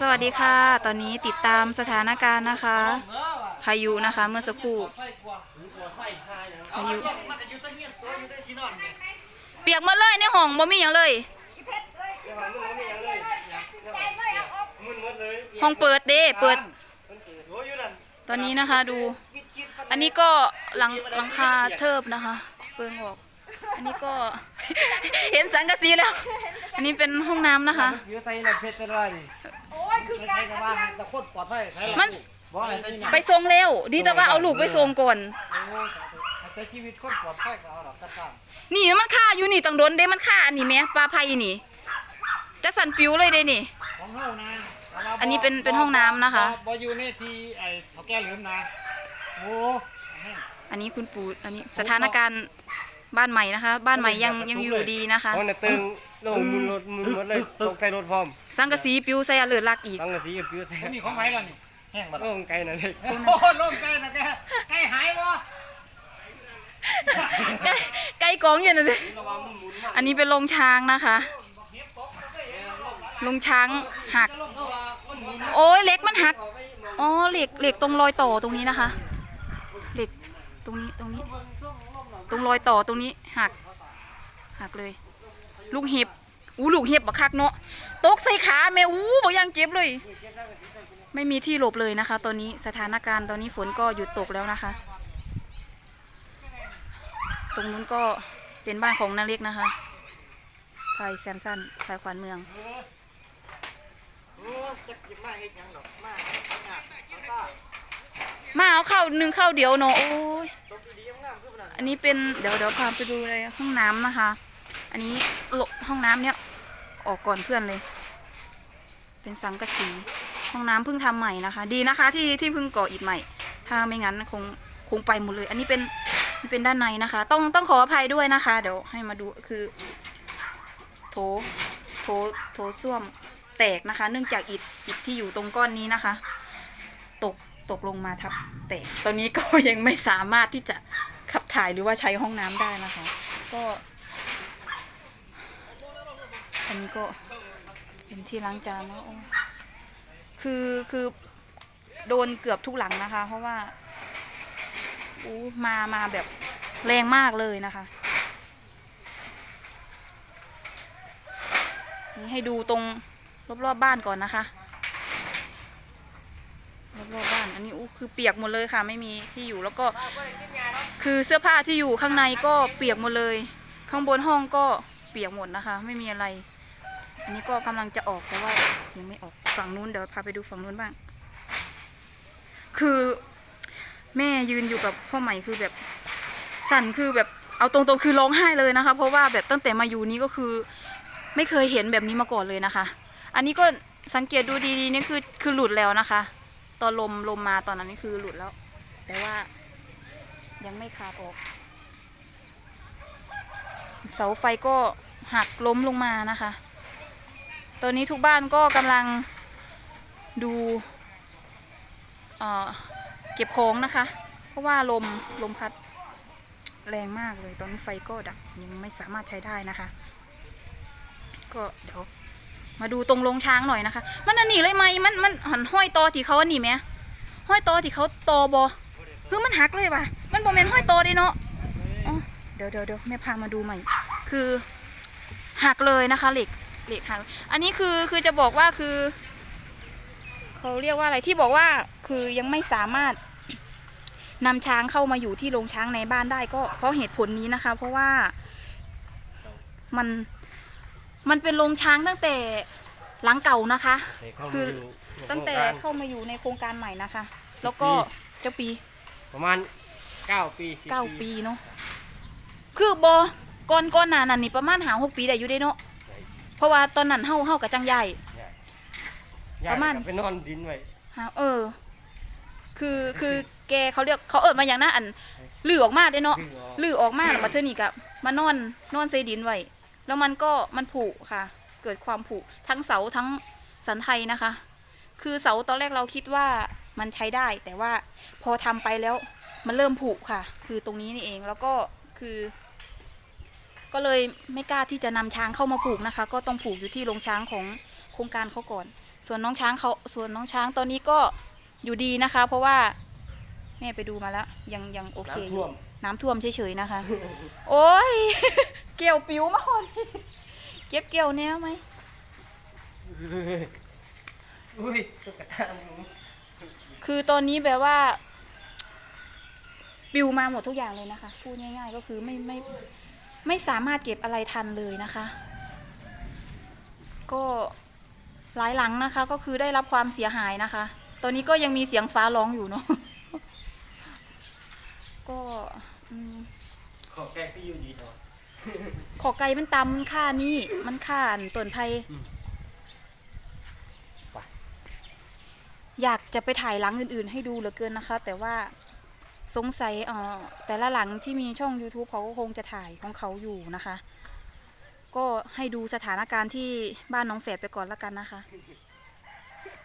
สวัสดีค่ะ ตอนนี้ติดตามสถานการณ์นะคะ พายุนะคะเมื่อสักครู่ พายุ เปียกหมดเลยในห้องบ่มีอย่างเลย ห้องเปิดเด้เปิด ตอนนี้นะคะดู อันนี้ก็หลังหลังคาเทิบนะคะ เปิงออก อันนี้ก็ เห็นสังกะสีแล้ว อันนี้เป็นห้องน้ำนะคะอยู่ใส่น้ำเพชรได้เลยโอ้ยคือการกับว่าแต่คนปลอดภัยใช่หรอมันบ่อะไรแต่ไปทรงเร็ว ดีแต่ว่าเอาลูกไปทรงก่อนแต่ชีวิตคนปลอดภัยก็เอาหรอกกระซังนี่มันค่าอยู่นี่ตังโดนเด้มันค่าอันนี้แหม่ปลาไผ่นี่ จะสั่นปิวเลยเด้นี่ ของเฮานะอันนี้เป็นเป็นห้องน้ำนะคะ บ่อยู่ในที่ไอ้เฒ่าแก่เหลือมนะโอ้ อันนี้คุณปู่อันนี้สถานการณ์ บ้านใหม่นะคะ บ้านใหม่ยังยังอยู่ดีนะคะห้องน่ะตึงลงมุนรถมุนรถเลยตกใจรถพร้อม สังกะสีปิวใส่อะเลือดลักอีกตั้งกระสีกับปิ้วใส่นี่ของไผล่ะนี่แห้งบัดโอ้ไกลน่ะเลยโอ้โหลงใกล้นะแกใกล้หายบ่ไก่ไก่กองอยู่นั่นเลยระวังมันหมุนมากอันนี้เป็นโรงช้างนะคะโรงช้างหัก โอ้ยเหล็กมันหักอ๋อเหล็กเหล็กตรงรอยต่อตรงนี้นะคะเหล็กตรงนี้ตรงนี้ ตรงรอยต่อตรงนี้หักหักเลย ลูกเห็บอู้ลูกเห็บบักคักเนาะตกใส่ขาแม่อู้บอกยังเจ็บเลย ไม่มีที่หลบเลยนะคะ ตอนนี้สถานการณ์ตอนนี้ฝนก็หยุดตกแล้วนะคะ ตรงนู้นก็เป็นบ้านของนาเล็กนะคะพายแซมสันพายขวานเมืองโอ้จักสิมาเฮ็ดยังดอกมาหนักตา มาเอาข้าวหนึ่งข้าวเดียวเนาะโอ้ยอันนี้เป็นเดี๋ยวเดี๋ยวพาไปดูเลยห้องน้ำนะคะ อันนี้โลห้องน้ำเนี้ยออกก่อนเพื่อนเลย เป็นสังกะสีห้องน้ำเพิ่งทำใหม่นะคะ ดีนะคะที่ที่เพิ่งก่ออิฐใหม่ ถ้าไม่งั้นคงคงไปหมดเลย อันนี้เป็นมันเป็นด้านในนะคะ ต้องต้องขออภัยด้วยนะคะ เดี๋ยวให้มาดูคือ โถโถโถส้วมแตกนะคะ เนื่องจากอิฐอิฐที่อยู่ตรงก้อนนี้นะคะ ตกลงมาทับแตกตอนนี้ก็ยังไม่สามารถที่จะขับถ่ายหรือว่าใช้ห้องน้ำได้นะคะ ก็ อันนี้ก็เป็นที่ล้างจานเนาะคือคือโดนเกือบทุกหลังนะคะ เพราะว่าอู้มามาแบบแรงมากเลยนะคะ นี่ให้ดูตรงรอบๆบบ้านก่อนนะคะ รอบๆบ้านอันนี้อู้คือเปียกหมดเลยค่ะ ไม่มีที่อยู่แล้วก็ คือเสื้อผ้าที่อยู่ข้างในก็เปียกหมดเลย ข้างบนห้องก็เปียกหมดนะคะ ไม่มีอะไร อันนี้ก็กำลังจะออกแต่ว่ายังไม่ออกฝั่งนู้นเดี๋ยวพาไปดูฝั่งนู้นบ้าง คือแม่ยืนอยู่กับพ่อใหม่คือแบบสั่นคือแบบเอาตรงๆคือร้องไห้เลยนะคะ เพราะว่าแบบตั้งแต่มาอยู่นี้ก็คือ ไม่เคยเห็นแบบนี้มาก่อนเลยนะคะ อันนี้ก็สังเกตดูดีๆนี่คือคือหลุดแล้วนะคะ ตอนลมลมมาตอนนั้นนี่คือหลุดแล้ว แต่ว่ายังไม่ขาดออก เสาไฟก็หักล้มลงมานะคะ ตอนนี้ทุกบ้านก็กำลังดูเออเก็บของนะคะ เพราะว่าลมลมพัดแรงมากเลย ตอนนี้ไฟก็ดับยังไม่สามารถใช้ได้นะคะ ก็เดี๋ยว มาดูตรงโรงช้างหน่อยนะคะ มันอันนี้เลยไหมมันมันหันห้อยตอที่เขาอันนี้ไหมห้อยตอที่เขาตอบอคือมันหักเลยว่ะ มันโมเมนห้อยตอเด้เนาะเดี๋ยวเดี๋ยวเดี๋ยวแม่พามาดูใหม่ คือหักเลยนะคะเหล็กเหล็กหัก อันนี้คือคือจะบอกว่าคือเขาเรียกว่าอะไรที่บอกว่าคือยังไม่สามารถนำช้างเข้ามาอยู่ที่โรงช้างในบ้านได้ก็เพราะเหตุผลนี้นะคะ เพราะว่ามัน มันเป็นโรงช้างตั้งแต่หลังเก่านะคะ คือตั้งแต่เข้ามาอยู่ในโครงการใหม่นะคะ แล้วก็เจ้าปี ประมาณเก้าปี10เก้าปีเนาะคือบอก่อนก่อนหน้านั้นนี่ประมาณหาหกปีได้อยู่ได้เนาะเพราะว่าตอนนั้นเฮาเฮากับจังใหญ่ย้ยประมาณกลับไปนอนดินไว้หาเออ คือคือแกเขาเรียกเขาเอิดมาอย่างนั้นอันลือออกมาได้เนาะลือออกมาแล้วมาเทอนี่กับมานอนนอนเซดินไว้ แล้วมันก็มันผุค่ะ เกิดความผุทั้งเสาทั้งสันไทยนะคะ คือเสาตอนแรกเราคิดว่ามันใช้ได้ แต่ว่าพอทำไปแล้วมันเริ่มผุค่ะ คือตรงนี้นี่เองแล้วก็คือ ก็เลยไม่กล้าที่จะนำช้างเข้ามาผูกนะคะ ก็ต้องผูกอยู่ที่โรงช้างของโครงการเขาก่อน ส่วนน้องช้างเขาส่วนน้องช้างตอนนี้ก็อยู่ดีนะคะ เพราะว่าแม่ไปดูมาแล้วยังยังโอเคน้ำอท่ยู่วม น้ำท่วมเฉยๆนะคะ โอ้ย เกี่ยวปิวมาหมดเก็บเกี่ยวแนวไหมอุ้ยตุ๊กตาหนูคือตอนนี้แบบว่าปิวมาหมดทุกอย่างเลยนะคะพูดง่าย ๆ ก็คือไม่ไม่ไม่สามารถเก็บอะไรทันเลยนะคะ ก็หลายหลังนะคะ ก็คือได้รับความเสียหายนะคะ ตอนนี้ก็ยังมีเสียงฟ้าร้องอยู่เนาะ ก็อืมขอแก้พี่อยู่ดีเถอะขอไก่มันตำมันค่านี่มันค่าอันต้นไผ่อืมไปอยากจะไปถ่ายหลังอื่นๆ ให้ดูเหลือเกินนะคะ แต่ว่าสงสัยเอ่อแต่ละหลังที่มีช่อง YouTube เขาก็คงจะถ่ายของเขาอยู่นะคะ ก็ให้ดูสถานการณ์ที่บ้านน้องแฝดไปก่อนแล้วกันนะคะ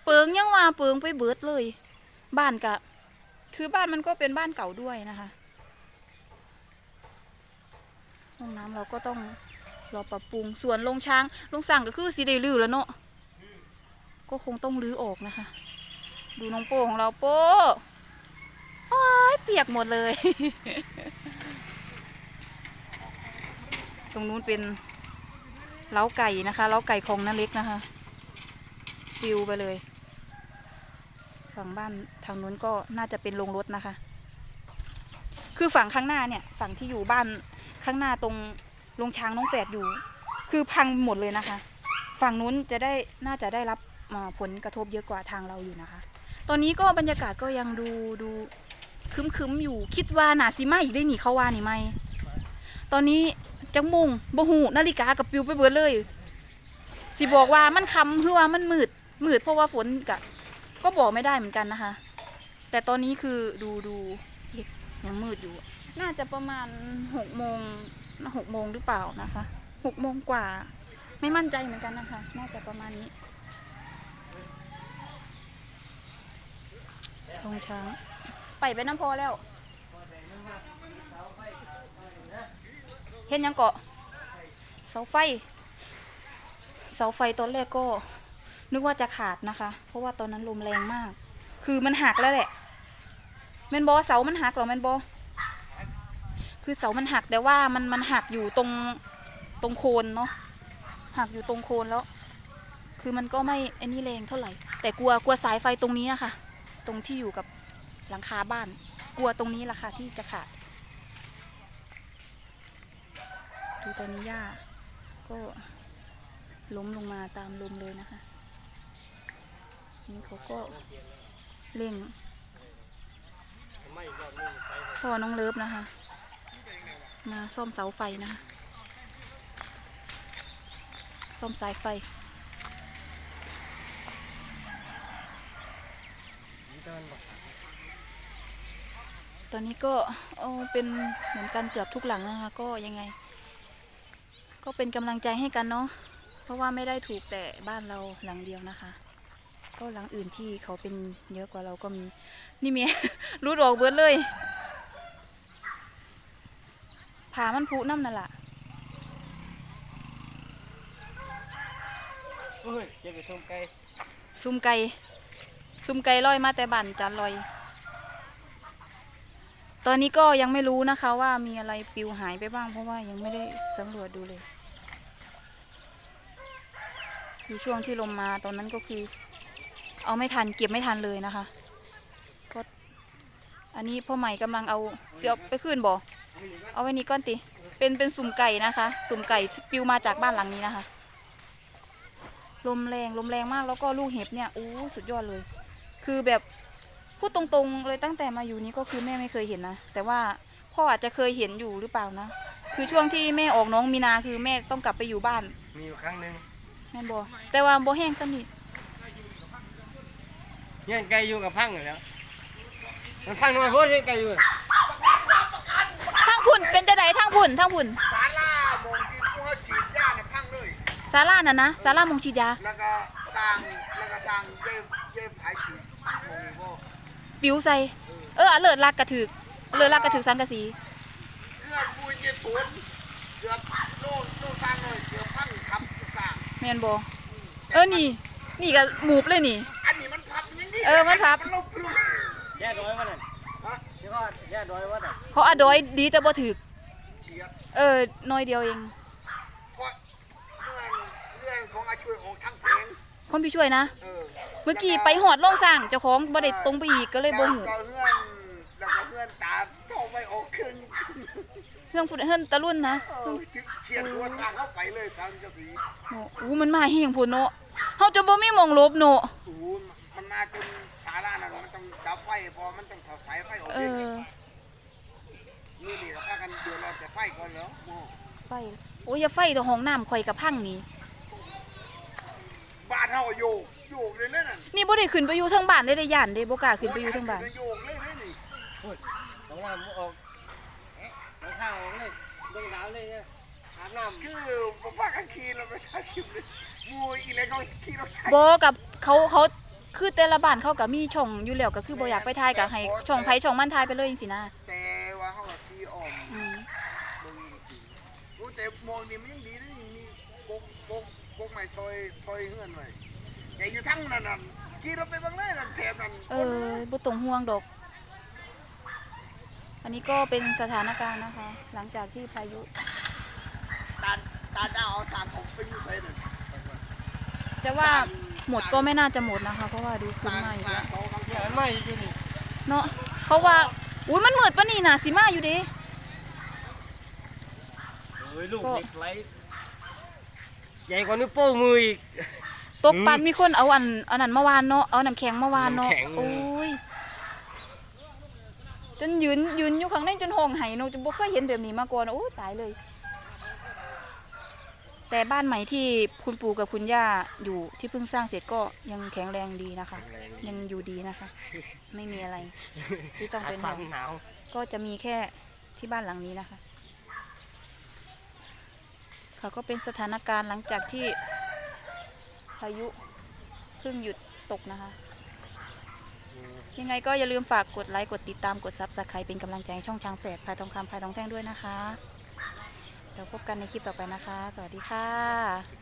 เปิงยังว่าเปิงไปเบิดเลย บ้านกะ คือบ้านมันก็เป็นบ้านเก่าด้วยนะคะ ห้องน้ำเราก็ต้องรอปรับปรุง ส่วนโรงช้างโรงสั่งก็คือสีได้ลือแล้วเนาะ ก็คงต้องรื้อออกนะคะ ดูน้องโป้ของเราโป้โอ้ยเปียกหมดเลย ตรงนู้นเป็นเล้าไก่นะคะ เล้าไก่ของน้าเล็กนะคะ ปิวไปเลย ฝั่งบ้านทางนู้นก็น่าจะเป็นโรงรถนะคะ คือฝั่งข้างหน้าเนี่ย ฝั่งที่อยู่บ้านข้างหน้าตรงโรงช้างน้องแฝดอยู่ คือพังหมดเลยนะคะ ฝั่งนู้นจะได้น่าจะได้รับผลกระทบเยอะกว่าทางเราอยู่นะคะ ตอนนี้ก็บรรยากาศก็ยังดูดูครึ้มอยู่ คิดว่าหนาซิมาอีกได้หนีเข้าว่านี่ไหมตอนนี้จังมุงบ่หูนาฬิกากับปิวไปเบิดเลย สิบอกว่ามันคำคือว่ามันมืดมืดเพราะว่าฝนกะ ก็บอกไม่ได้เหมือนกันนะคะ แต่ตอนนี้คือดูดูยังมืดอยู่ น่าจะประมาณหกโมงหกโมงหรือเปล่านะคะหกโมงกว่า ไม่มั่นใจเหมือนกันนะคะ น่าจะประมาณนี้ลงช้างไปไปน้ำพอแล้ว เห็นยังเกาะเสาไฟ เสาไฟตอนแรกก็ นึกว่าจะขาดนะคะ เพราะว่าตอนนั้นลมแรงมาก คือมันหักแล้วแหละแมนบอเสามันหักหรอแมนบอคือเสามันหักแต่ว่ามันมันหักอยู่ตรงตรงโคนเนาะหักอยู่ตรงโคนแล้ว คือมันก็ไม่ไอ้นี่แรงเท่าไหร่ แต่กลัวกลัวสายไฟตรงนี้นะคะ ตรงที่อยู่กับหลังคาบ้าน กลัวตรงนี้แหละค่ะที่จะขาดดูตอนนี้หญ้าก็ล้มลงมาตามลมเลยนะคะ นี่เขาก็เร่งพ่อน้องเลิฟนะคะ มาซ่อมเสาไฟนะคะซ่อมสายไฟตอนนี้ก็เอาเป็นเหมือนกันเกือบทุกหลังนะคะ ก็ยังไง ก็เป็นกำลังใจให้กันเนาะเพราะว่าไม่ได้ถูกแต่บ้านเราหลังเดียวนะคะ ก็หลังอื่นที่เขาเป็นเยอะกว่าเราก็มี นี่เมียรูดออกเบิดเลยผ่ามันผุน้ำนั่นแหละเฮ้ยเจะไปชมไก่ซุ่มไก่ซุ่มไก่ลอยมาแต่บันจานลอย ตอนนี้ก็ยังไม่รู้นะคะว่ามีอะไรปลิวหายไปบ้าง เพราะว่ายังไม่ได้สำรวจดูเลยคือช่วงที่ลมมาตอนนั้นก็คือ เอาไม่ทันเก็บไม่ทันเลยนะคะก็อันนี้พ่อใหม่กำลังเอาเสียไปขึ้นบ่เอาไว้นี่ก้อนติเป็นเป็นสุ่มไก่นะคะ สุ่มไก่ที่ปลิวมาจากบ้านหลังนี้นะคะลมแรงลมแรงมากแล้วก็ลูกเห็บเนี่ยอู้สุดยอดเลย คือแบบพูดตรงๆเลยตั้งแต่มาอยู่นี้ก็คือแม่ไม่เคยเห็นนะแต่ว่าพ่ออาจจะเคยเห็นอยู่หรือเปล่านะคือช่วงที่แม่ออกน้องมีนาคือแม่ต้องกลับไปอยู่บ้าน มีอยู่ครั้งหนึ่งแม่นบอแต่ว่าบ่แห้งสนิท เนี่ยไก่อยู่กับพังอยู่แล้ว มันพังทำไมพูดเนี่ยไก่อยู่ทั้งพุ่นเป็นจะไดทั้งพุ่นทั้งพุ่นศาลามงที่พวกฉีดยาเนี่ยพังเลยซาร่าน่ะนะซาร่ามงฉีดยาแล้วก็สร้างแล้วก็สร้างเย็บเย็บไผ่ขีดมงนี้บ่ปิวใส่เออเลิศลักกระถึกเลิศลักกระถึกสังกะสีเกือบปูนเย็บปูนเกือบโน่นโน่นสร้างเลยเกือบพังครับสร้างแม่นบอเออนี่ นี่ก็หมูบเลยนี่ เออมันพับมันลบลูกแย่ดอยวะนั่นฮะเดี๋ยวก็แย่ดอยวะนั่นเขาอดอยดีแต่บ่ถึก เฉียดเออน้อยเดียวเอง เพราะเพื่อนเพื่อนของอาช่วยออกทั้งเพลงคนพี่ช่วยนะ เออเมื่อกี้ไปหอดล่องสร้างเจ้าของบ่ได้ตรงไปอีกก็เลยบ่หูแล้วก็เพื่อนแล้วก็เพื่อนตาโทรไปออกครึ่งเรื่องพูดเฮิรนตะลุ่นนะเออถึงเฉียดหัวสร้างเข้าไปเลยสร้างกระสีโอ้อู้มันมาเฮงพุ่นเนาะเฮาจะบ่มีหมองหลบเนาะโอ้โห มันมาจนสารานั่นมันต้องดับไฟพอมันต้องถอดสายไฟออกเอเองอ นี่นี่เราพากันเดือดร้อนแต่ไฟก่อนแล้วโอ้ไฟ โอ้ยอย่าไฟตัวห้องน้ำข่อยกับพังนี่ บ้านเฮาโยกโยกเลยนั่นน่ะนี่บ่ได้ขึ้นไปอยู่เทางบ้านได้ได้ย่านเด้บ่กล้าขึ้นไปอยู่เทางบ้าน โยกเลยเลยนี่ต้องน้ำออกน้ำข้าวออกเลยลงน้ำเลยเนี่ยอาบน้ำ คือบ่พากันขี่เราไปถ่ายคลิปเลยมูอีเลยเขาขี่รถไถบ่กับเขาเขา คือแต่ละบ้านเขาก็มีช่องอยู่แล้วก็คือบ่อยากไปถ่ายก็ให้ช่องไผช่องมันถ่ายไปเลยจังซี่นะแต่ว่าเฮาก็ขี่อ้อมอืมเบิ่งจริงๆโอ้แต่มองนี่มันยังดีนะนี่มีกกกกกกไม้ซอยซอยเฮือนไว้แกอยู่ทั้งนั้นน่ะขี่รถไปเบิ่งเลยนั่นแถบนั้นเออบ่ต้องห่วงดอก อันนี้ก็เป็นสถานการณ์นะคะ หลังจากที่พายุ ตาตาดาวเอาสามของไปอยู่ไสนั่นจะว่า หมดก็ไม่น่าจะหมดนะคะ เพราะว่าดูขึ้นมาอยู่แล้วเขาบางเนี่ยมันไม้อยู่นี่เนาะเพราว่าอุ้ยมันมืดปะนี่นะสิมาอยู่ด้เฮ้ยลูกเด็กไรใหญ่กว่านิ้วโป้งมืออีกตกปันมีคนเอาอันเอันนั้นมาวานเนาะเอาน้ำแข็งเมาวานเนาะโอ้ยจนยืนยืนอยู่ข้างในจนห้องไห้เนาะจนบ่เคยเห็นแบบนี้มาก่อนโอ้ตายเลย แต่บ้านใหม่ที่คุณปู่กับคุณย่าอยู่ที่เพิ่งสร้างเสร็จก็ยังแข็งแรงดีนะคะยังอยู่ดีนะคะ ไม่มีอะไรที่ต้องขาเป็นห่สั่วนงหนาวก็จะมีแค่ที่บ้านหลังนี้นะคะ ค่ะก็เป็นสถานการณ์หลังจากที่พายุเพิ่งหยุดตกนะคะ ยังไงก็อย่าลืมฝากกดไลค์ กดติดตาม กดซับสไครป์เป็นกำลังใจให้ช่องช้างแฝดพายทองคำพายทองแท่งด้วยนะคะ เดี๋ยวพบกันในคลิปต่อไปนะคะ สวัสดีค่ะ